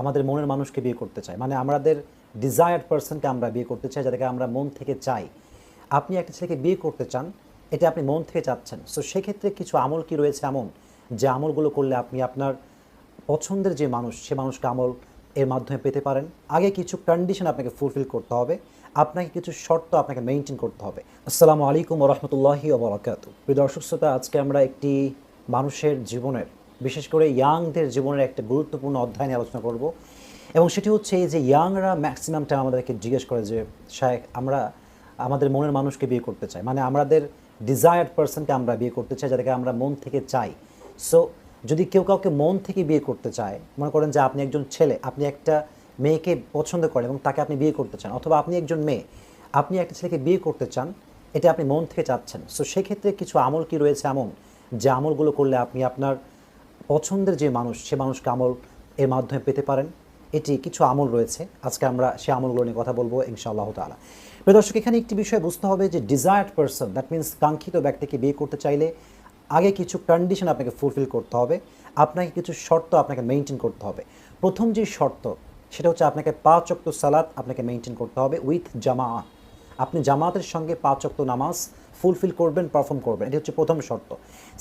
আমাদের মনের মানুষকে বিয়ে করতে চাই মানে আমাদের ডিজায়ার্ড পার্সনকে আমরা বিয়ে করতে চাই যাদেরকে আমরা মন থেকে চাই। আপনি একটা ছেলেকে বিয়ে করতে চান, এটা আপনি মন থেকে চাচ্ছেন। সো সেক্ষেত্রে কিছু আমল কি রয়েছে এমন? যে আমলগুলো করলে আপনি আপনার পছন্দের যে মানুষ, সে মানুষকে আমল এর মাধ্যমে পেতে পারেন। আগে কিছু কন্ডিশন আপনাকে ফুলফিল করতে হবে। আপনাকে কিছু শর্ত আপনাকে মেনটেন করতে হবে। আসসালামু আলাইকুম রহমতুল্লাহি ওবরাকাত প্রিয় দর্শক শ্রোতা, আজকে আমরা একটি মানুষের জীবনের বিশেষ করে ইয়াংদের জীবনের একটা গুরুত্বপূর্ণ অধ্যায় নিয়ে আলোচনা করব। এবং সেটি হচ্ছে এই যে ইয়াংরা ম্যাক্সিমাম টাইম আমাদেরকে জিজ্ঞেস করে যে, শায়েখ, আমরা, আমাদের মনের মানুষকে বিয়ে করতে চাই। মানে আমাদের ডিজায়ার্ড পার্সনকে আমরা বিয়ে করতে চাই, যাদেরকে আমরা মন থেকে চাই। সো যদি কেউ কাউকে মন থেকে বিয়ে করতে চায়, মনে করেন যে আপনি একজন ছেলে, আপনি একটা মেয়েকে পছন্দ করেন এবং তাকে আপনি বিয়ে করতে চান, অথবা আপনি একজন মেয়ে, আপনি একটা ছেলেকে বিয়ে করতে চান, এটা আপনি মন থেকে চাচ্ছেন। সো সেক্ষেত্রে কিছু আমল কি রয়েছে এমন? যে আমলগুলো করলে আপনি আপনার পছন্দের যে মানুষ, সে মানুষকে আমল এর মাধ্যমে পেতে পারেন। এটি কিছু আমল রয়েছে। আজকে আমরা সে আমলগুলো নিয়ে কথা বলব ইনশাআল্লাহ তালা প্রিয় দর্শক, এখানে একটি বিষয় বুঝতে হবে যে ডিজায়ার্ড পার্সন দ্যাট মিন্স কাঙ্ক্ষিত ব্যক্তিকে বিয়ে করতে চাইলে আগে কিছু কন্ডিশন আপনাকে ফুলফিল করতে হবে। আপনাকে কিছু শর্ত আপনাকে মেনটেন করতে হবে। প্রথম যে শর্ত, সেটা হচ্ছে আপনাকে পাঁচ অক্ত সালাত আপনাকে মেনটেন করতে হবে উইথ জামা আপনি জামাতের সঙ্গে পাঁচ অক্ত নামাজ ফুলফিল করবেন পারফর্ম করবেন। এটি হচ্ছে প্রথম শর্ত।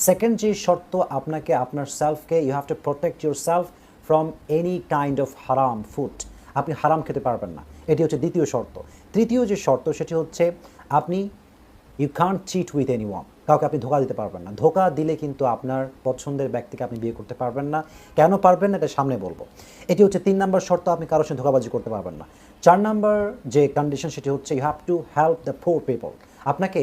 সেকেন্ড যে শর্ত, আপনাকে আপনার সেলফকে you have to protect yourself from any kind of হারাম ফুড আপনি হারাম খেতে পারবেন না। এটি হচ্ছে দ্বিতীয় শর্ত। তৃতীয় যে শর্ত, সেটি হচ্ছে আপনি you can't cheat with anyone কাউকে আপনি ধোকা দিতে পারবেন না। ধোকা দিলে কিন্তু আপনার পছন্দের ব্যক্তিকে আপনি বিয়ে করতে পারবেন না। কেন পারবেন না, এটা সামনে বলব। এটি হচ্ছে তিন নম্বর শর্ত, আপনি কারোর সঙ্গে ধোকাবাজি করতে পারবেন না। চার নম্বর যে কন্ডিশন সেটি হচ্ছে you have to help the poor people আপনাকে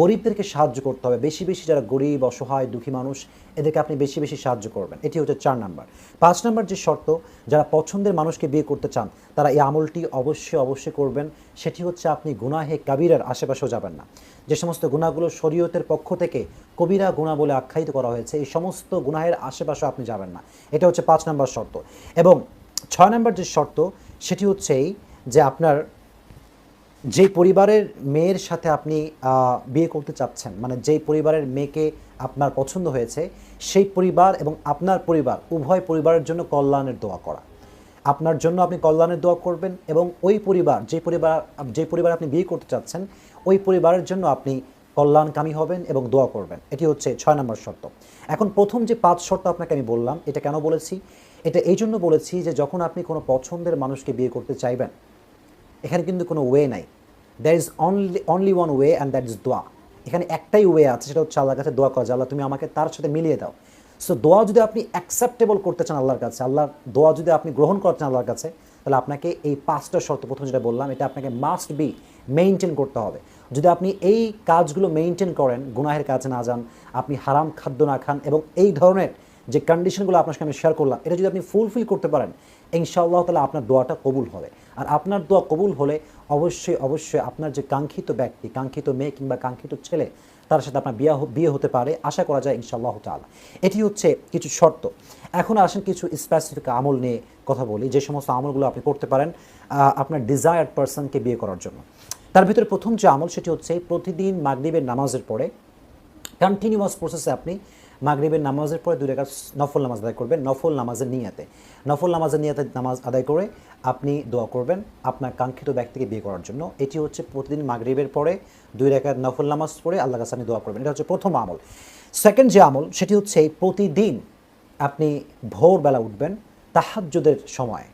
গরিবদেরকে সাহায্য করতে হবে। বেশি বেশি যারা গরিব, অসহায়, দুঃখী মানুষ, এদেরকে আপনি বেশি বেশি সাহায্য করবেন। এটি হচ্ছে চার নাম্বার। পাঁচ নাম্বার যে শর্ত, যারা পছন্দের মানুষকে বিয়ে করতে চান, তারা এই আমলটি অবশ্যই অবশ্যই করবেন। সেটি হচ্ছে আপনি গুনাহে কাবিরের আশেপাশেও যাবেন না। যে সমস্ত গুণাগুলো শরীয়তের পক্ষ থেকে কবিরা গুণা বলে আখ্যায়িত করা হয়েছে, এই সমস্ত গুনাহের আশেপাশে আপনি যাবেন না। এটা হচ্ছে পাঁচ নাম্বার শর্ত। এবং ছয় নাম্বার যে শর্ত, সেটি হচ্ছে এই যে আপনার যেই পরিবারের মেয়ের সাথে আপনি বিয়ে করতে চাচ্ছেন মানে যেই পরিবারের মেয়েকে আপনার পছন্দ হয়েছে, সেই পরিবার এবং আপনার পরিবার, উভয় পরিবারের জন্য কল্যাণের দোয়া করা। আপনার জন্য আপনি কল্যাণের দোয়া করবেন এবং ওই পরিবার, যে পরিবার যে পরিবার আপনি বিয়ে করতে চাচ্ছেন, ওই পরিবারের জন্য আপনি কল্যাণকামী হবেন এবং দোয়া করবেন। এটি হচ্ছে ছয় নম্বর শর্ত। এখন প্রথম যে পাঁচ শর্ত আপনাকে আমি বললাম, এটা কেন বলেছি? এটা এই জন্য বলেছি যে যখন আপনি কোনো পছন্দের মানুষকে বিয়ে করতে চাইবেন এখানে কিন্তু কোনো ওয়ে নাই। There is only only one way and that is দোয়া এখানে একটাই ওয়ে আছে, সেটা হচ্ছে আল্লাহর কাছে দোয়া করা, যে আল্লাহ তুমি আমাকে তার সাথে মিলিয়ে দাও। সো দোয়া যদি আপনি অ্যাকসেপ্টেবল করতে চান আল্লাহর কাছে, আল্লাহর দোয়া যদি আপনি গ্রহণ করতে চান আল্লাহর কাছে, তাহলে আপনাকে এই পাঁচটা শর্ত প্রথম যেটা বললাম, এটা আপনাকে মাস্ট বি মেনটেন করতে হবে। যদি আপনি এই কাজগুলো মেনটেন করেন, গুনাহের কাছে না যান, আপনি হারাম খাদ্য না খান, এবং এই ধরনের যে কন্ডিশনগুলো আপনার সঙ্গে আমি শেয়ার করলাম, এটা যদি আপনি ফুলফিল করতে পারেন, ইনশাআল্লাহ তাহলে আপনার দোয়াটা কবুল হবে। আর আপনার দোয়া কবুল হলে অবশ্যই অবশ্যই আপনার যে কাঙ্ক্ষিত ব্যক্তি, কাঙ্ক্ষিত মেয়ে কিংবা কাঙ্ক্ষিত ছেলে, তার সাথে আপনার বিয়ে বিয়ে হতে পারে, আশা করা যায় ইনশাআল্লাহ তাআলা। এটি হচ্ছে কিছু শর্ত। এখন আসেন কিছু স্পেসিফিক আমল নিয়ে কথা বলি, যে সমস্ত আমলগুলো আপনি করতে পারেন আপনার ডিজায়ার্ড পার্সনকে বিয়ে করার জন্য। তার ভিতরে প্রথম যে আমল, সেটি হচ্ছে প্রতিদিন মাগরিবের নামাজের পরে কন্টিনিউয়াস প্রসেসে আপনি মাগরিবের নামাজের পরে দুই রেখা নফল নামাজ আদায় করবেন, নফল নামাজের নিয়াতে। নফল নামাজের নিয়াতে নামাজ আদায় করে আপনি দোয়া করবেন আপনার কাঙ্ক্ষিত ব্যক্তিকে বিয়ে করার জন্য। এটি হচ্ছে প্রতিদিন মাগরিবের পরে দুই রেখা নফল নামাজ পড়ে আল্লাহ কাছে আপনি দোয়া করবেন। এটা হচ্ছে প্রথম আমল। সেকেন্ড যে আমল, সেটি হচ্ছে প্রতিদিন আপনি ভোরবেলা উঠবেন তাহাজ্জুদের সময়।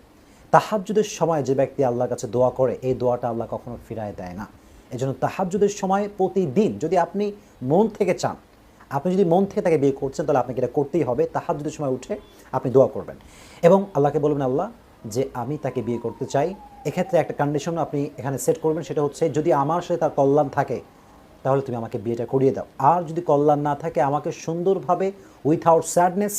তাহাজ্জুদের সময় যে ব্যক্তি আল্লাহর কাছে দোয়া করে, এই দোয়াটা আল্লাহ কখনো ফিরায় দেয় না। এই জন্য তাহাজ্জুদের সময় প্রতিদিন যদি আপনি মন থেকে চান আপনি যদি মন থেকে তাকে বিয়ে করছেন, তাহলে আপনাকে এটা করতেই হবে। তাহার যদি সময় উঠে আপনি দোয়া করবেন। এবং আল্লাহকে বলবেন, আল্লাহ, যে আমি তাকে বিয়ে করতে চাই, এক্ষেত্রে একটা কন্ডিশন আপনি এখানে সেট করবেন, সেটা হচ্ছে যদি আমার সাথে তার কল্যাণ থাকে, তাহলে তুমি আমাকে বিয়েটা করিয়ে দাও। আর যদি কল্যাণ না থাকে, আমাকে সুন্দরভাবে without sadness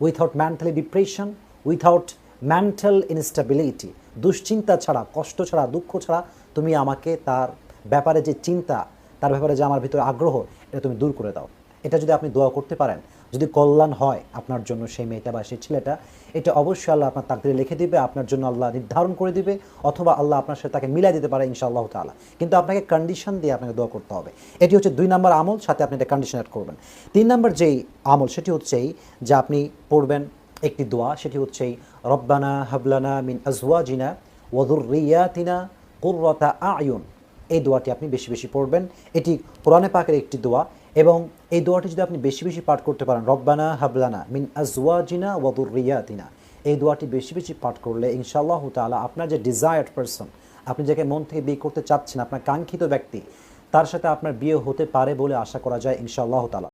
without mentally depression without mental instability দুশ্চিন্তা ছাড়া, কষ্ট ছাড়া, দুঃখ ছাড়া তুমি আমাকে তার ব্যাপারে যে চিন্তা, তার ব্যাপারে যে আমার ভিতরে আগ্রহ, এটা তুমি দূর করে দাও। এটা যদি আপনি দোয়া করতে পারেন, যদি কল্যাণ হয় আপনার জন্য সেই মেয়েটা বা সেই ছেলেটা, এটা অবশ্যই আল্লাহ আপনার তাকদিরে লিখে দিবে, আপনার জন্য আল্লাহ নির্ধারণ করে দিবে, অথবা আল্লাহ আপনার সাথে তাকে মিলাই দিতে পারে ইনশাআল্লাহ তাআলা। কিন্তু আপনাকে কন্ডিশন দিয়ে আপনাকে দোয়া করতে হবে। এটি হচ্ছে দুই নম্বর আমল, সাথে আপনি এটা কন্ডিশন অ্যাড করবেন। তিন নম্বর যেই আমল, সেটি হচ্ছে এই যে আপনি পড়বেন একটি দোয়া, সেটি হচ্ছে এই, রব্বানা হাবলানা মিন আজওয়াজিনা ওয়াদুরিয়াতিনা কুররাতা আয়ুন। এই দোয়াটি আপনি বেশি বেশি পড়বেন। এটি কোরআনে পাকের একটি দোয়া। এবং এই দোয়াটি যদি আপনি বেশি বেশি পাঠ করতে পারেন, রব্বানা হাবলানা মিন আজওয়াজিনা ওয়াদুরিয়াতিনা এই দোয়াটি বেশি বেশি পাঠ করলে ইনশাআল্লাহ তালা আপনার যে ডিজায়ার্ড পারসন আপনি যাকে মন থেকে বিয়ে করতে চাচ্ছেন, আপনার কাঙ্ক্ষিত ব্যক্তি, তার সাথে আপনার বিয়ে হতে পারে বলে আশা করা যায় ইনশাআল্লাহ তাআলা।